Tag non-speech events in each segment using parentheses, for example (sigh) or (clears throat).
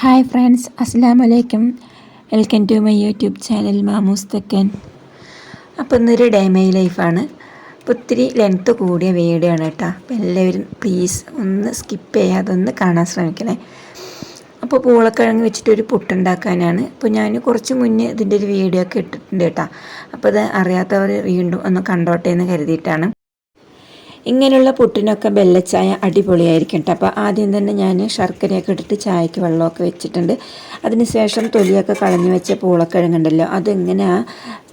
Hi friends അസ്സാം വലൈക്കും welcome to my YouTube channel Mamoos Thekkan. അപ്പോൾ ഇന്നൊരു ഡേ മൈ ലൈഫാണ്. അപ്പോൾ ഒത്തിരി ലെങ്ത്ത് കൂടിയ വീഡിയോ ആണ് കേട്ടോ. അപ്പോൾ എല്ലാവരും പ്ലീസ് ഒന്ന് സ്കിപ്പ് ചെയ്യാതെ ഒന്ന് കാണാൻ ശ്രമിക്കണേ. അപ്പോൾ പൂളക്കിഴങ്ങ് വെച്ചിട്ട് ഒരു പുട്ടുണ്ടാക്കാനാണ് അപ്പോൾ ഞാൻ കുറച്ച് മുന്നേ ഇതിന്റെ ഒരു വീഡിയോ ഒക്കെ ഇട്ടിട്ടുണ്ട് കേട്ടോ. അപ്പോൾ അത് അറിയാത്തവർ വീണ്ടും ഒന്ന് കണ്ടോട്ടെ എന്ന് കരുതിയിട്ടാണ്. ഇങ്ങനെയുള്ള പുട്ടിനൊക്കെ വെള്ളച്ചായ അടിപൊളിയായിരിക്കും കേട്ടോ അപ്പോൾ ആദ്യം തന്നെ ഞാൻ ശർക്കരയൊക്കെ ഇട്ടിട്ട് ചായക്ക് വെള്ളമൊക്കെ വെച്ചിട്ടുണ്ട്. അതിനുശേഷം തൊലിയൊക്കെ കളഞ്ഞു വെച്ച പൂളക്കിഴങ്ങുണ്ടല്ലോ. അതിങ്ങനെ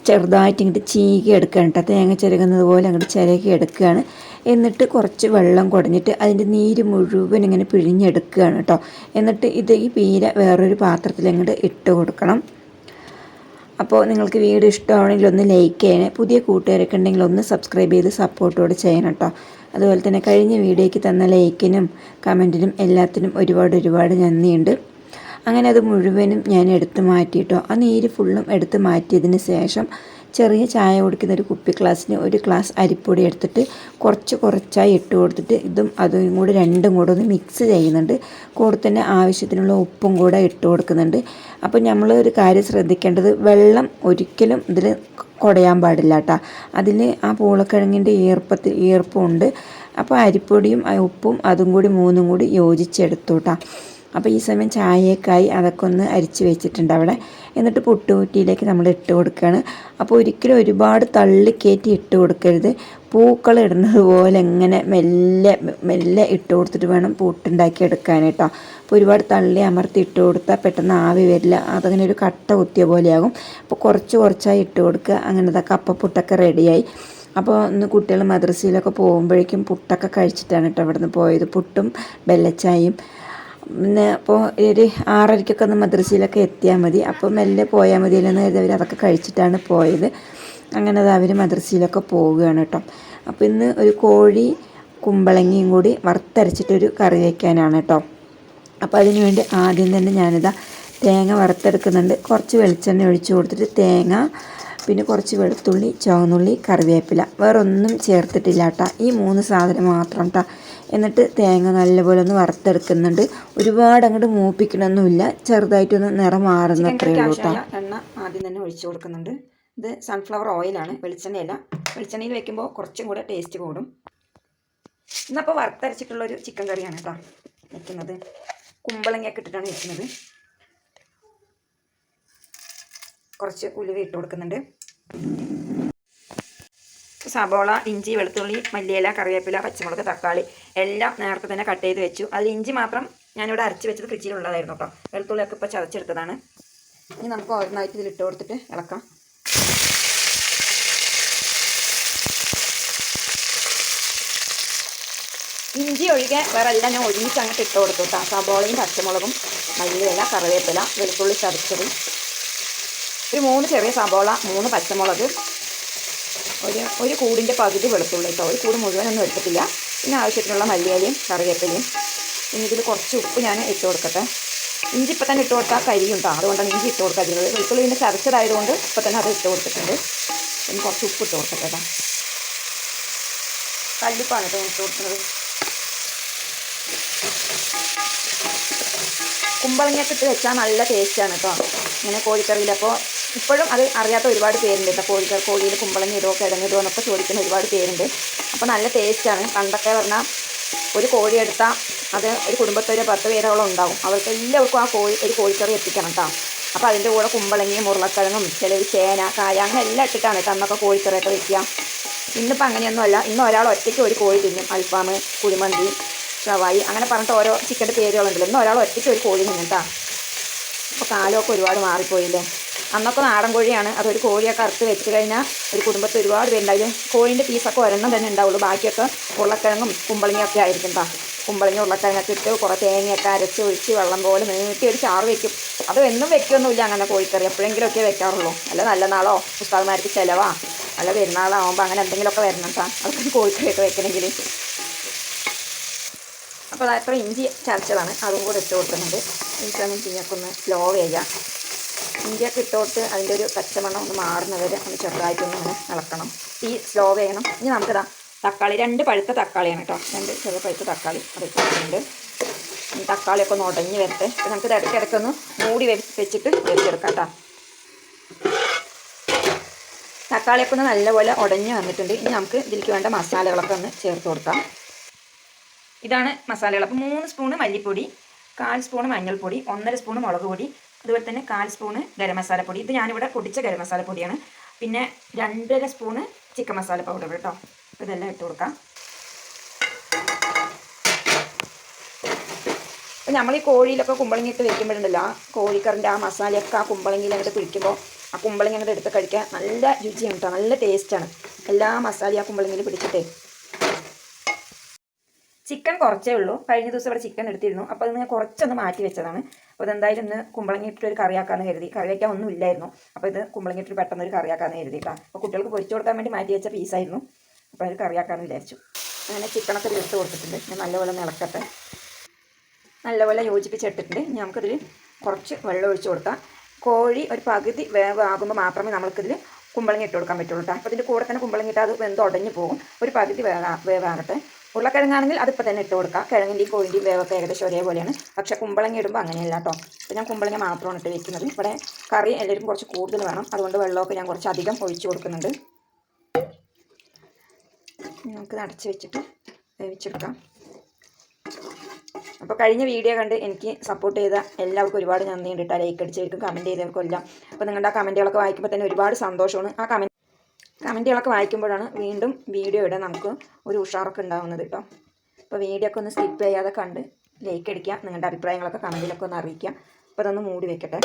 ചെറുതായിട്ട് ഇങ്ങോട്ട് ചീകി എടുക്കുകയാണ് തേങ്ങ ചിരകുന്നത് പോലെ അങ്ങോട്ട് ചിരകി എടുക്കുകയാണ് എന്നിട്ട് കുറച്ച് വെള്ളം കുടഞ്ഞിട്ട് അതിന്റെ നീര് മുഴുവൻ ഇങ്ങനെ പിഴിഞ്ഞെടുക്കുകയാണ് കേട്ടോ എന്നിട്ട് ഇത് ഈ പീര വേറൊരു പാത്രത്തിൽ അങ്ങോട്ട് ഇട്ട് കൊടുക്കണം. അപ്പോൾ നിങ്ങൾക്ക് വീഡിയോ ഇഷ്ടമാണെങ്കിൽ ഒന്ന് ലൈക്ക് ചെയ്യണേ. പുതിയ കൂട്ടുകാരൊക്കെ ഉണ്ടെങ്കിൽ ഒന്ന് സബ്സ്ക്രൈബ് ചെയ്ത് സപ്പോർട്ടോടെ ചെയ്യണം കേട്ടോ അതുപോലെ തന്നെ കഴിഞ്ഞ വീഡിയോയ്ക്ക് തന്ന ലൈക്കിനും കമന്റിനും എല്ലാത്തിനും ഒരുപാട് ഒരുപാട് നന്ദിയുണ്ട്. അങ്ങനെ അത് മുഴുവനും ഞാൻ എടുത്ത് മാറ്റിയിട്ടോ ആ നീര് ഫുള്ളും എടുത്ത് മാറ്റിയതിന് ശേഷം ചെറിയ ചായ കുടിക്കുന്ന ഒരു കുപ്പി ഗ്ലാസ്സിന് ഒരു ഗ്ലാസ് അരിപ്പൊടി എടുത്തിട്ട് കുറച്ച് കുറച്ചായി ഇട്ട് കൊടുത്തിട്ട് ഇതും അതും കൂടി രണ്ടും കൂടെ ഒന്ന് മിക്സ് ചെയ്യുന്നുണ്ട്. കൂടെ തന്നെ ആവശ്യത്തിനുള്ള ഉപ്പും കൂടെ ഇട്ട് കൊടുക്കുന്നുണ്ട്. അപ്പോൾ നമ്മൾ ഒരു കാര്യം ശ്രദ്ധിക്കേണ്ടത് വെള്ളം ഒരിക്കലും ഇതിൽ കുടയാൻ പാടില്ല കേട്ടോ അതിൽ ആ പൂളക്കിഴങ്ങിന്റെ ഈർപ്പത്തിൽ ഈർപ്പമുണ്ട് അപ്പോൾ അരിപ്പൊടിയും ഉപ്പും അതും കൂടി മൂന്നും കൂടി യോജിച്ചെടുത്തു കേട്ടോ അപ്പോൾ ഈ സമയം ചായയൊക്കെയായി അതൊക്കെ ഒന്ന് അരിച്ച് വെച്ചിട്ടുണ്ട് അവിടെ. എന്നിട്ട് പുട്ടുകുറ്റിയിലേക്ക് നമ്മൾ ഇട്ട് കൊടുക്കുകയാണ്. അപ്പോൾ ഒരിക്കലും ഒരുപാട് തള്ളിക്കയറ്റി ഇട്ട് കൊടുക്കരുത്. പൂക്കൾ ഇടുന്നത് പോലെ എങ്ങനെ മെല്ലെ മെല്ലെ ഇട്ട് കൊടുത്തിട്ട് വേണം പൂട്ടുണ്ടാക്കി എടുക്കാൻ കേട്ടോ. അപ്പോൾ ഒരുപാട് തള്ളി അമർത്തി ഇട്ട് കൊടുത്താൽ പെട്ടെന്ന് ആവി വരില്ല. അതങ്ങനെ ഒരു കട്ട കുത്തിയ പോലെയാകും. അപ്പോൾ കുറച്ച് കുറച്ചായി ഇട്ട് കൊടുക്കുക. അങ്ങനത്തെ കപ്പപ്പുട്ടൊക്കെ റെഡിയായി. അപ്പോൾ ഇന്ന് കുട്ടികൾ മദ്രസയിലൊക്കെ പോകുമ്പോഴേക്കും പുട്ടൊക്കെ കഴിച്ചിട്ടാണ് കേട്ടോ നിന്ന് പോയത്. പുട്ടും വെള്ളച്ചായയും പിന്നെ അപ്പോൾ ഒരു ആറരയ്ക്കൊക്കെ ഒന്ന് മദ്രസയിലൊക്കെ എത്തിയാൽ മതി. അപ്പോൾ മെല്ലെ പോയാൽ മതിയല്ലെന്ന് എന്ന് അവർ അതൊക്കെ കഴിച്ചിട്ടാണ് പോയത്. അങ്ങനെ അത് അവർ മദ്രസയിലൊക്കെ പോവുകയാണ് കേട്ടോ. അപ്പോൾ ഇന്ന് ഒരു കോഴി കുമ്പളങ്ങിയും കൂടി വറുത്തരച്ചിട്ടൊരു കറി വയ്ക്കാനാണ് കേട്ടോ. അപ്പോൾ അതിന് വേണ്ടി ആദ്യം തന്നെ ഞാനിതാ തേങ്ങ വറുത്തെടുക്കുന്നുണ്ട്. കുറച്ച് വെളിച്ചെണ്ണ ഒഴിച്ചു കൊടുത്തിട്ട് തേങ്ങ പിന്നെ കുറച്ച് വെളുത്തുള്ളി ചുവന്നുള്ളി കറിവേപ്പില. വേറൊന്നും ചേർത്തിട്ടില്ല കേട്ടോ ഈ മൂന്ന് സാധനം മാത്രം കേട്ടോ എന്നിട്ട് തേങ്ങ നല്ലപോലെ ഒന്ന് വറുത്തെടുക്കുന്നുണ്ട്. ഒരുപാട് അങ്ങോട്ട് മൂപ്പിക്കണമൊന്നുമില്ല ചെറുതായിട്ടൊന്ന് നിറം മാറുന്നത്രേ ഉള്ളൂ കേട്ടോ എണ്ണ ആദ്യം തന്നെ ഒഴിച്ചു കൊടുക്കുന്നുണ്ട്. ഇത് സൺഫ്ലവർ ഓയിലാണ് വെളിച്ചെണ്ണയല്ല. വെളിച്ചെണ്ണയിൽ വെക്കുമ്പോൾ കുറച്ചും കൂടെ ടേസ്റ്റ് കൂടും. ഇന്നപ്പോൾ വറുത്തരച്ചിട്ടുള്ളൊരു ചിക്കൻ കറിയാണ് കേട്ടോ വെക്കുന്നത്. കുമ്പളങ്ങയൊക്കെ ഇട്ടിട്ടാണ് വെക്കുന്നത്. കുറച്ച് ഉലുവ ഇട്ട് കൊടുക്കുന്നുണ്ട്. സബോള ഇഞ്ചി വെളുത്തുള്ളി മല്ലിയില കറിവേപ്പില പച്ചമുളക് തക്കാളി എല്ലാം നേരത്തെ തന്നെ കട്ട് ചെയ്ത് വെച്ചു. അതിൽ ഇഞ്ചി മാത്രം ഞാനിവിടെ അരച്ച് വെച്ചത് ഫ്രിഡ്ജിലുള്ളതായിരുന്നു കേട്ടോ വെളുത്തുള്ളിയൊക്കെ ഇപ്പോൾ ചതച്ചെടുത്തതാണ്. ഇനി നമുക്ക് ഓരോന്നായിട്ട് ഇതിൽ ഇട്ട് കൊടുത്തിട്ട് ഇളക്കാം. ഇഞ്ചി ഒഴികെ വേറെ എല്ലാം ഞാൻ ഒരുമിച്ച് അങ്ങോട്ട് ഇട്ട് കൊടുത്തു കേട്ടോ സബോളയും പച്ചമുളകും മല്ലിയില കറിവേപ്പില വെളുത്തുള്ളി ചതച്ചതും. ഒരു മൂന്ന് ചെറിയ സബോള മൂന്ന് പച്ചമുളക് ഒരു ഒരു കൂടിന്റെ പകുതി വെളുത്തുള്ളി കേട്ടോ ഒരു കൂട് മുഴുവനൊന്നും എടുത്തിട്ടില്ല. പിന്നെ ആവശ്യത്തിനുള്ള മല്ലിയിലയും കറിവേപ്പിലയും. ഇനി ഇതിൽ കുറച്ച് ഉപ്പ് ഞാൻ ഇട്ട് കൊടുക്കട്ടെ. ഇഞ്ചി ഇപ്പം തന്നെ ഇട്ട് കൊടുത്താൽ കരിയും അതുകൊണ്ടാണ് ഇഞ്ചി ഇട്ട് കൊടുക്കാതിരുന്നത് വെളുത്തുള്ളി പിന്നെ ചതച്ചതായതുകൊണ്ട് ഇപ്പം തന്നെ അത് ഇട്ട് കൊടുത്തിട്ടുണ്ട്. ഇനി കുറച്ച് ഉപ്പ് ഇട്ട് കൊടുക്കട്ടെ കേട്ടോ കല്ലുപ്പാണ് ഇട്ട് കൊടുക്കുന്നത്. കുമ്പളങ്ങയൊക്കെ ഇട്ട് വെച്ചാൽ നല്ല ടേസ്റ്റാണ് കേട്ടോ ഇങ്ങനെ കോഴിക്കറിയിൽ അപ്പോൾ ഇപ്പോഴും അത് അറിയാത്ത ഒരുപാട് പേരുണ്ട് കേട്ടോ. കോഴികൾ കോഴിയിൽ കുമ്പളങ്ങ ഇടുമോ കിഴങ്ങിടുമോ എന്നൊക്കെ ചോദിക്കുന്ന ഒരുപാട് പേരുണ്ട്. അപ്പോൾ നല്ല ടേസ്റ്റാണ് പണ്ടൊക്കെ പറഞ്ഞാൽ ഒരു കോഴി എടുത്താൽ അത് ഒരു കുടുംബത്തൊരു പത്ത് പേരോളം ഉണ്ടാവും. അവർക്ക് എല്ലാവർക്കും ആ കോഴി ഒരു കോഴിക്കറി എത്തിക്കണം കേട്ടോ. അപ്പോൾ അതിന്റെ കൂടെ കുമ്പളങ്ങയും ഉരുളക്കിഴങ്ങും ചിലവ് ചേന കായ അങ്ങനെ എല്ലാം ഇട്ടിട്ടാണ് കേട്ടോ അന്നൊക്കെ കോഴിക്കറിയൊക്കെ വയ്ക്കുക ഇന്നിപ്പോൾ അങ്ങനെയൊന്നുമല്ല. ഇന്ന് ഒരാൾ ഒറ്റയ്ക്ക് ഒരു കോഴി തിന്നും. അൽഫാം കുഴിമന്തി ഷവായി അങ്ങനെ പറഞ്ഞിട്ട് ഓരോ ചിക്കന്റെ പേരുകളുണ്ടല്ലോ. ഇന്ന് ഒരാൾ ഒറ്റയ്ക്ക് ഒരു കോഴി തിന്നും കേട്ടോ. അപ്പോൾ കാലമൊക്കെ ഒരുപാട് മാറിപ്പോയില്ലേ? അന്നൊക്കെ നാടൻ കോഴിയാണ്. അതൊരു കോഴിയൊക്കെ അറുത്ത് വെച്ച് കഴിഞ്ഞാൽ ഒരു കുടുംബത്തിൽ ഒരുപാട് പേരുണ്ടായാലും കോഴിന്റെ പീസൊക്കെ ഒരെണ്ണം തന്നെ ഉണ്ടാവുള്ളൂ. ബാക്കിയൊക്കെ ഉരുളക്കിഴങ്ങും കുമ്പളങ്ങയൊക്കെ ആയിരിക്കും കേട്ടോ കുമ്പളങ്ങ ഉരുളക്കിഴങ്ങൊക്കെ ഇട്ട് കുറേ തേങ്ങയൊക്കെ അരച്ച് ഒഴിച്ച് വെള്ളം പോലെ നീട്ടി ഒരു ചാറ് വെക്കും. അത് എന്നും വെക്കൊന്നുമില്ല അങ്ങനെ കോഴിക്കറി. എപ്പോഴെങ്കിലുമൊക്കെ വെക്കാറുള്ളൂ. അല്ല നല്ല നാളോ? ഉസ്താദ്മാർക്ക് ചിലവാ. നല്ല പെരുന്നാളാവുമ്പോൾ അങ്ങനെ എന്തെങ്കിലുമൊക്കെ വരണം കേട്ടോ അതൊക്കെ കോഴിക്കറിയൊക്കെ വെക്കണമെങ്കിൽ അപ്പോൾ അത്ര ഇഞ്ചി ചതച്ചതാണ്. അതും കൂടെ ഇട്ട് കൊടുക്കുന്നുണ്ട്. ഈ ഒന്ന് സ്ലോ ചെയ്യാം ഇഞ്ചിയൊക്കെ ഇട്ടോട്ട് അതിന്റെ ഒരു പച്ചമണം ഒന്ന് മാറുന്നവരെ ഒന്ന് ചെറുതായിട്ടൊന്ന് ഇങ്ങനെ ഇളക്കണം. ഈ സ്ലോ വേണം. ഇനി നമുക്കിതാ തക്കാളി രണ്ട് പഴുത്ത തക്കാളിയാണ് കേട്ടോ. രണ്ട് ചെറിയ പഴുത്ത തക്കാളി അത് ഇട്ടിട്ടുണ്ട്. ഈ തക്കാളിയൊക്കെ ഒന്ന് ഉടഞ്ഞ് വരട്ടെ. നമുക്ക് ഇത് ഇടയ്ക്കിടയ്ക്ക് ഒന്ന് മൂടി വെച്ചിട്ട് വെച്ചെടുക്കാം കേട്ടോ. തക്കാളിയൊക്കെ ഒന്ന് നല്ലപോലെ ഉടഞ്ഞ് വന്നിട്ടുണ്ട്. ഇനി നമുക്ക് ഇതിലേക്ക് വേണ്ട മസാലകളൊക്കെ ഒന്ന് ചേർത്ത് കൊടുക്കാം. ഇതാണ് മസാലകൾ. അപ്പോൾ മൂന്ന് സ്പൂണ് മല്ലിപ്പൊടി കാൽ സ്പൂണ് മഞ്ഞൾപ്പൊടി ഒന്നര സ്പൂണ് മുളക് പൊടി അതുപോലെ തന്നെ കാൽ സ്പൂണ് ഗരം മസാലപ്പൊടി ഇത് ഞാനിവിടെ പൊടിച്ച ഗരം മസാലപ്പൊടിയാണ് പിന്നെ രണ്ടര സ്പൂണ് ചിക്കൻ മസാല പൗഡർ കേട്ടോ ഇതെല്ലാം ഇട്ട് കൊടുക്കാം. നമ്മൾ ഈ കോഴിയിലൊക്കെ കുമ്പളങ്ങി ഇട്ട് വെക്കുമ്പോഴുണ്ടല്ലോ ആ കോഴിക്കറിന്റെ ആ മസാലയൊക്കെ ആ കുമ്പളങ്ങിയിൽ അങ്ങോട്ട് പിടിക്കുമ്പോൾ ആ കുമ്പളങ്ങി അങ്ങോട്ട് എടുത്ത് കഴിക്കാൻ നല്ല രുചിയാണ് കേട്ടോ നല്ല ടേസ്റ്റാണ് എല്ലാ മസാലയും ആ കുമ്പളങ്ങിയിൽ പിടിച്ചിട്ടേ. ചിക്കൻ കുറച്ചേ ഉള്ളൂ. കഴിഞ്ഞ ദിവസം ഇവിടെ ചിക്കൻ എടുത്തിരുന്നു. അപ്പോൾ ഞാൻ കുറച്ചൊന്ന് മാറ്റി വെച്ചതാണ്. അപ്പോൾ ഇതെന്തായാലും ഇന്ന് കുമ്പളങ്ങി ഒരു കറിയാക്കാന്ന് കരുതി. കറി വയ്ക്കാൻ ഒന്നും ഇല്ലായിരുന്നു. അപ്പോൾ ഇത് കുമ്പളങ്ങി ഇട്ട് പെട്ടെന്ന് ഒരു കറിയാക്കാന്ന് കരുതിയിട്ടാണ് അപ്പോൾ കുട്ടികൾക്ക് പൊരിച്ചു കൊടുക്കാൻ വേണ്ടി മാറ്റി വെച്ച പീസായിരുന്നു അപ്പോൾ അത് കറിയാക്കാന്ന് വിചാരിച്ചു. അങ്ങനെ ചിക്കനൊക്കെ ഇട്ട് കൊടുത്തിട്ടുണ്ട്. ഞാൻ നല്ലപോലെ ഇളക്കട്ടെ. നല്ലപോലെ യോജിപ്പിച്ചെടുത്തിട്ടുണ്ട്. ഇനി നമുക്കതിൽ കുറച്ച് വെള്ളം ഒഴിച്ച് കൊടുക്കാം. കോഴി ഒരു പകുതി വേവാകുമ്പോൾ മാത്രമേ നമുക്കിതിൽ കുമ്പളങ്ങി ഇട്ട് കൊടുക്കാൻ പറ്റുള്ളൂ കേട്ടോ അപ്പോൾ ഇതിന്റെ കൂടെ തന്നെ കുമ്പളങ്ങി ഇട്ടാൽ അത് ഉടഞ്ഞു പോകും. ഒരു പകുതി വേവാ വേവാകട്ടെ. ഉരുളക്കിഴങ്ങാണെങ്കിൽ അതിപ്പോൾ തന്നെ ഇട്ട് കൊടുക്കാം. കിഴങ്ങിന്റെയും കോഴിന്റെയും വേവൊക്കെ ഏകദേശം ഒരേപോലെയാണ്. പക്ഷേ കുമ്പളങ്ങി ഇടുമ്പോൾ അങ്ങനെയല്ല കേട്ടോ അപ്പോൾ ഞാൻ കുമ്പളങ്ങ മാത്രമാണ് ഇട്ട് വെക്കുന്നത്. ഇവിടെ കറി എല്ലാവരും കുറച്ച് കൂടുതൽ വേണം. അതുകൊണ്ട് വെള്ളമൊക്കെ ഞാൻ കുറച്ച് അധികം ഒഴിച്ച് കൊടുക്കുന്നുണ്ട്. നമുക്ക് അടച്ച് വെച്ചിട്ട് വേവിച്ചെടുക്കാം. അപ്പോൾ കഴിഞ്ഞ വീഡിയോ കണ്ട് എനിക്ക് സപ്പോർട്ട് ചെയ്ത എല്ലാവർക്കും ഒരുപാട് നന്ദിയുണ്ട് കേട്ടോ ലൈക്ക് അടിച്ചവർക്കും കമന്റ് ചെയ്തവർക്കും എല്ലാം. അപ്പോൾ നിങ്ങളുടെ ആ കമന്റുകളൊക്കെ വായിക്കുമ്പോൾ തന്നെ ഒരുപാട് സന്തോഷമാണ്. ആ കമന്റ് കമന്റുകളൊക്കെ വായിക്കുമ്പോഴാണ് വീണ്ടും വീഡിയോ ഇടാൻ നമുക്ക് ഒരു ഉഷാറൊക്കെ ഉണ്ടാവുന്നത് കേട്ടോ. അപ്പോൾ വീഡിയോ ഒക്കെ ഒന്ന് സ്കിപ്പ് ചെയ്യാതെ കണ്ട് ലൈക്ക് അടിക്കുക നിങ്ങളുടെ അഭിപ്രായങ്ങളൊക്കെ കമന്റിലൊക്കെ ഒന്ന് അറിയിക്കുക. അപ്പോൾ അതൊന്ന് മൂടി വെക്കട്ടെ.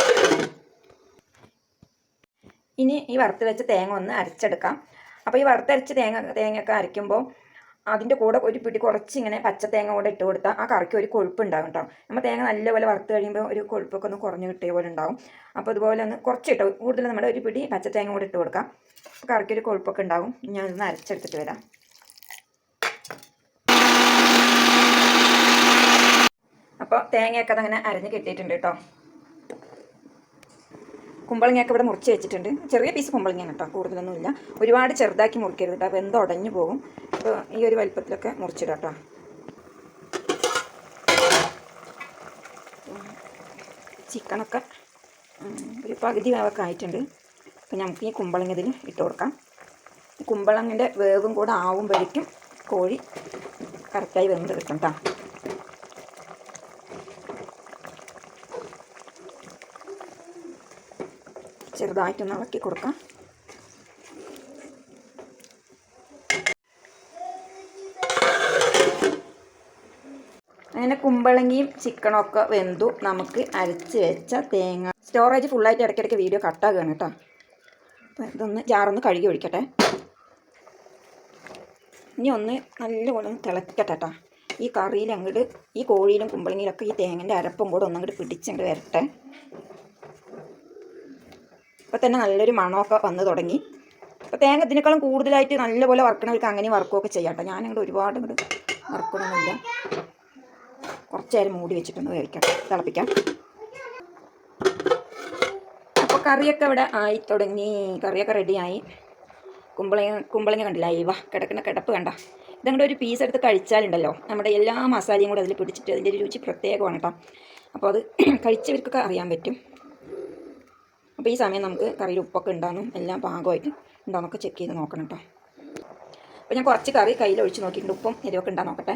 ഇനി ഈ വറുത്ത് വെച്ച തേങ്ങ ഒന്ന് അരച്ചെടുക്കാം. അപ്പോൾ ഈ വറുത്തരച്ച് തേങ്ങ തേങ്ങയൊക്കെ അരയ്ക്കുമ്പോൾ അതിന്റെ കൂടെ ഒരു പിടി കുറച്ച് ഇങ്ങനെ പച്ച തേങ്ങ കൂടെ ഇട്ട് കൊടുത്താൽ ആ കറിക്ക് ഒരു കൊഴുപ്പ് ഉണ്ടാകും കേട്ടോ നമ്മൾ തേങ്ങ നല്ലപോലെ വറുത്ത് കഴിയുമ്പോൾ ഒരു കൊഴുപ്പൊക്കെ ഒന്ന് കുറഞ്ഞ് കിട്ടിയ പോലെ ഉണ്ടാവും. അപ്പോൾ അതുപോലെ ഒന്ന് കുറച്ച് ഇട്ടോ കൂടുതൽ നമ്മുടെ ഒരു പിടി പച്ച തേങ്ങ കൂടെ ഇട്ട് കൊടുക്കാം. അപ്പോൾ കറിക്ക് ഒരു കൊഴുപ്പൊക്കെ ഉണ്ടാവും. ഞാൻ ഇതൊന്ന് അരച്ചെടുത്തിട്ട് വരാം. അപ്പോൾ തേങ്ങയൊക്കെ അതങ്ങനെ അരഞ്ഞ് കിട്ടിയിട്ടുണ്ട് കേട്ടോ കുമ്പളങ്ങയൊക്കെ ഇവിടെ മുറിച്ച് വെച്ചിട്ടുണ്ട്. ചെറിയ പീസ് കുമ്പളങ്ങയാണ് കേട്ടോ കൂടുതലൊന്നുമില്ല. ഒരുപാട് ചെറുതാക്കി മുറിക്കരുത് കേട്ടോ അപ്പോൾ എന്തോ ഉടഞ്ഞു പോകും. അപ്പോൾ ഈ ഒരു വലിപ്പത്തിലൊക്കെ മുറിച്ചിടാം കേട്ടോ. ചിക്കനൊക്കെ ഒരു പകുതി വേവൊക്കെ ആയിട്ടുണ്ട്. അപ്പോൾ നമുക്ക് ഈ കുമ്പളങ്ങ ഇതിൽ ഇട്ട് കൊടുക്കാം. കുമ്പളങ്ങന്റെ വേവും കൂടെ ആവുമ്പോഴേക്കും കോഴി കറക്റ്റായി വെന്ത് കിട്ടും കേട്ടോ. ചെറുതായിട്ടൊന്ന് ഇളക്കി കൊടുക്കാം. അങ്ങനെ കുമ്പളങ്ങിയും ചിക്കനും ഒക്കെ വെന്തു. നമുക്ക് അരച്ച് വെച്ച തേങ്ങ. സ്റ്റോറേജ് ഫുള്ളായിട്ട് ഇടയ്ക്കിടയ്ക്ക് വീഡിയോ കട്ടാകുകയാണ് കേട്ടോ. അപ്പോൾ ഇതൊന്ന് ജാറൊന്ന് കഴുകി ഒഴിക്കട്ടെ. ഇനി ഒന്ന് നല്ലപോലെ ഒന്ന് തിളക്കട്ടെ കേട്ടോ. ഈ കറിയിൽ അങ്ങോട്ട് ഈ കോഴിയിലും കുമ്പളങ്ങിയിലൊക്കെ ഈ തേങ്ങന്റെ അരപ്പും കൂടെ ഒന്നങ്ങോട്ട് പിടിച്ചങ്ങോട്ട് വരട്ടെ. ഇപ്പോൾ തന്നെ നല്ലൊരു മണമൊക്കെ വന്ന് തുടങ്ങി. അപ്പോൾ തേങ്ങ ഇതിനേക്കാളും കൂടുതലായിട്ട് നല്ലപോലെ വറുക്കണവർക്ക് അങ്ങനെ വർക്കുമൊക്കെ ചെയ്യാം കേട്ടോ ഞാനിങ്ങോട്ട് ഒരുപാട് ഇങ്ങോട്ട് വറുക്കണമെന്നില്ല കുറച്ച് നേരം മൂടി വെച്ചിട്ടൊന്ന് വേവിക്കാം. തിളപ്പിക്കാം. അപ്പോൾ കറിയൊക്കെ ഇവിടെ ആയി തുടങ്ങി. കറിയൊക്കെ റെഡിയായി. കുമ്പളങ്ങ കുമ്പളങ്ങ കണ്ടില്ല? ഇവ കിടക്കുന്ന കിടപ്പ് കണ്ട? ഇതങ്ങോട്ട് ഒരു പീസ് എടുത്ത് കഴിച്ചാലുണ്ടല്ലോ. നമ്മുടെ എല്ലാ മസാലയും കൂടെ അതിൽ പിടിച്ചിട്ട് അതിന്റെ ഒരു രുചി പ്രത്യേകമാണ് കേട്ടോ അപ്പോൾ അത് (clears throat) കഴിച്ചവർക്കൊക്കെ അറിയാൻ പറ്റും. അപ്പോൾ ഈ സമയം നമുക്ക് കറിയിൽ ഉപ്പൊക്കെ ഉണ്ടാകും എല്ലാം പാകമായിട്ട് ഉണ്ടാകുന്നൊക്കെ ചെക്ക് ചെയ്ത് നോക്കണം കേട്ടോ അപ്പോൾ ഞാൻ കുറച്ച് കറി കയ്യിൽ ഒഴിച്ച് നോക്കിയിട്ടുണ്ട്. ഉപ്പും എരിവൊക്കെ ഉണ്ടാ നോക്കട്ടെ.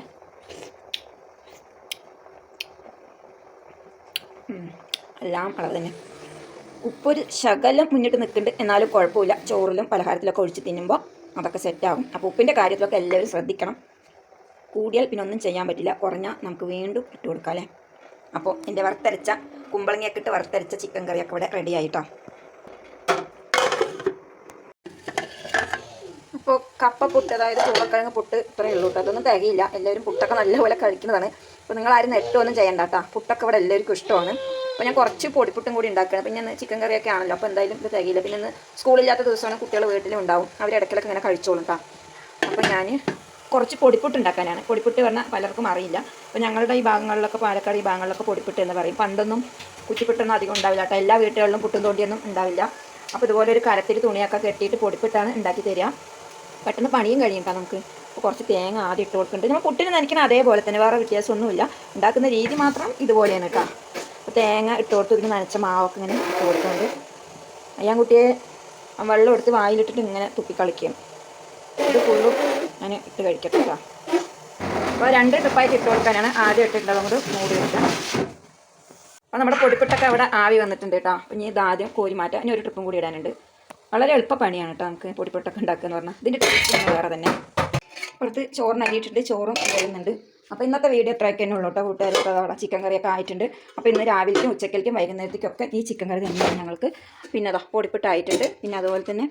എല്ലാം അളവ് തന്നെ. ഉപ്പൊരു ശകലം മുന്നിട്ട് നിൽക്കുന്നുണ്ട്. എന്നാലും കുഴപ്പമില്ല. ചോറിലും പലഹാരത്തിലൊക്കെ ഒഴിച്ച് തിന്നുമ്പോൾ അതൊക്കെ സെറ്റാകും അപ്പോൾ ഉപ്പിന്റെ കാര്യത്തിലൊക്കെ എല്ലാവരും ശ്രദ്ധിക്കണം. കൂടിയാൽ പിന്നെ ഒന്നും ചെയ്യാൻ പറ്റില്ല. കുറഞ്ഞാൽ നമുക്ക് വീണ്ടും ഇട്ട് കൊടുക്കാം അല്ലേ? അപ്പോൾ എന്റെ വറുത്തരച്ച കുമ്പളങ്ങയൊക്കെ ഇട്ട് വറുത്തരച്ച ചിക്കൻ കറിയൊക്കെ ഇവിടെ റെഡി ആയിട്ടോ. അപ്പോൾ കപ്പ പുട്ട് അതായത് ചൂടക്കിഴങ്ങ് പുട്ട് ഇത്രയേ ഉള്ളൂ കേട്ടോ അതൊന്നും തികയില്ല. എല്ലാവരും പുട്ടൊക്കെ നല്ലപോലെ കഴിക്കുന്നതാണ്. അപ്പോൾ നിങ്ങൾ ആരും നെട്ടൊന്നും ചെയ്യണ്ട കേട്ടോ പുട്ടൊക്കെ ഇവിടെ എല്ലാവർക്കും ഇഷ്ടമാണ്. അപ്പോൾ ഞാൻ കുറച്ച് പൊടിപ്പുട്ടും കൂടി ഉണ്ടാക്കണം പിന്നെ ഇന്ന് ചിക്കൻ കറിയൊക്കെ ആണല്ലോ. അപ്പോൾ എന്തായാലും ഇത് തികയില്ല. പിന്നെ ഇന്ന് സ്കൂളില്ലാത്ത ദിവസമാണ് കുട്ടികൾ വീട്ടിലും ഉണ്ടാവും. അവർ ഇങ്ങനെ കഴിച്ചോളും കേട്ടോ അപ്പോൾ ഞാൻ കുറച്ച് പൊടിപ്പുട്ട് ഉണ്ടാക്കാനാണ്. പൊടിപ്പുട്ട് പറഞ്ഞാൽ പലർക്കും അറിയില്ല. അപ്പോൾ ഞങ്ങളുടെ ഈ ഭാഗങ്ങളിലൊക്കെ പാലക്കാട് ഈ ഭാഗങ്ങളിലൊക്കെ പൊടിപ്പുട്ട് എന്ന് പറയും. പണ്ടൊന്നും കുറ്റിപ്പുട്ടൊന്നും അധികം ഉണ്ടാവില്ല കേട്ടോ. എല്ലാ വീട്ടുകളിലും പുട്ടും തോണ്ടിയൊന്നും ഉണ്ടാവില്ല. അപ്പോൾ ഇതുപോലെ ഒരു കരത്തിൽ തുണിയൊക്കെ കെട്ടിയിട്ട് പൊടിപ്പിട്ടാണ് ഉണ്ടാക്കി തരിക. പെട്ടെന്ന് പണിയും കഴിയും നമുക്ക്. അപ്പോൾ കുറച്ച് തേങ്ങ ആദ്യം ഇട്ട് കൊടുക്കുന്നുണ്ട്. നമ്മൾ പുട്ടിന് നനയ്ക്കണ അതേപോലെ തന്നെ വേറെ വ്യത്യാസമൊന്നുമില്ല. ഉണ്ടാക്കുന്ന രീതി മാത്രം ഇതുപോലെയാണ് കേട്ടോ. അപ്പോൾ തേങ്ങ ഇട്ട് കൊടുത്ത് ഇതിന് നനച്ച മാവൊക്കെ ഇങ്ങനെ ഇട്ട് കൊടുക്കുന്നുണ്ട്. അയ്യാൻ കുട്ടിയെ വെള്ളം എടുത്ത് വായിലിട്ടിട്ട് ഇങ്ങനെ തുപ്പിക്കളിക്കും ഇത് ഫുള്ളും ഞാൻ ഇട്ട് കഴിക്കട്ടെ കേട്ടോ അപ്പോൾ രണ്ട് ട്രിപ്പായിട്ട് ഇട്ട് കൊടുക്കാനാണ് ആദ്യം ഇട്ടിട്ടുള്ളത്. കൊണ്ട് മൂടി വെക്കാം. അപ്പോൾ നമ്മുടെ പൊടിപ്പിട്ടൊക്കെ അവിടെ ആവി വന്നിട്ടുണ്ട് കേട്ടോ അപ്പം ഇനി ഇത് ആദ്യം കോരി മാറ്റാം. ഇനി ഒരു ട്രിപ്പും കൂടി ഇടാനുണ്ട്. വളരെ എളുപ്പ പണിയാണ് കേട്ടോ നമുക്ക് പൊടിപ്പിട്ടൊക്കെ ഉണ്ടാക്കുക എന്ന് പറഞ്ഞാൽ ഇതിന്റെ ടേസ്റ്റ് വേറെ തന്നെ. പുറത്ത് ചോറിന് അരിയിട്ടുണ്ട്. ചോറും കഴിയുന്നുണ്ട് അപ്പോൾ ഇന്നത്തെ വീഡിയോ ഇത്രയൊക്കെ തന്നെ ഉള്ളൂ കേട്ടോ കൂട്ടുകാർക്ക് അവിടെ ചിക്കൻ കറിയൊക്കെ ആയിട്ടുണ്ട്. അപ്പോൾ ഇന്ന് രാവിലേക്കും ഉച്ചക്കലേക്കും വൈകുന്നേരത്തേക്കൊക്കെ ഈ ചിക്കൻ കറി തന്നെയാണ് ഞങ്ങൾക്ക്. പിന്നെ അതാ പൊടിപ്പിട്ടായിട്ടുണ്ട്. പിന്നെ അതുപോലെ തന്നെ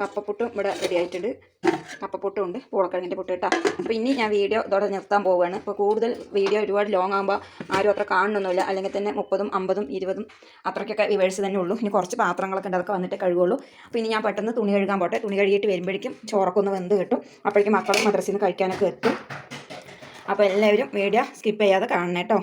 കപ്പപ്പുട്ടും ഇവിടെ റെഡി ആയിട്ടുണ്ട്. കപ്പപ്പുട്ടും ഉണ്ട്. പൂളക്കിഴങ്ങിന്റെ പുട്ട് കേട്ടോ. അപ്പോൾ ഇനി ഞാൻ വീഡിയോ ഇതോടെ നിർത്താൻ പോവുകയാണ്. അപ്പോൾ കൂടുതൽ വീഡിയോ ഒരുപാട് ലോങ് ആകുമ്പോൾ ആരും അത്ര കാണണമെന്നില്ല അല്ലെങ്കിൽ തന്നെ മുപ്പതും അമ്പതും ഇരുപതും അത്രയ്ക്കൊക്കെ വിവേഴ്സ് തന്നെ ഉള്ളൂ. ഇനി കുറച്ച് പാത്രങ്ങളൊക്കെ ഉണ്ട്. അതൊക്കെ വന്നിട്ട് കഴുകുള്ളൂ. അപ്പോൾ ഇനി ഞാൻ പെട്ടെന്ന് തുണി കഴുകാൻ പോട്ടെ. തുണി കഴുകിയിട്ട് വരുമ്പോഴേക്കും ചോറക്കൊന്ന് വെന്ത് കിട്ടും. അപ്പോഴേക്കും മക്കളും മദ്രസയിൽ നിന്ന് കഴിക്കാനൊക്കെ എത്തും. അപ്പോൾ എല്ലാവരും വീഡിയോ സ്കിപ്പ് ചെയ്യാതെ കാണണം കേട്ടോ.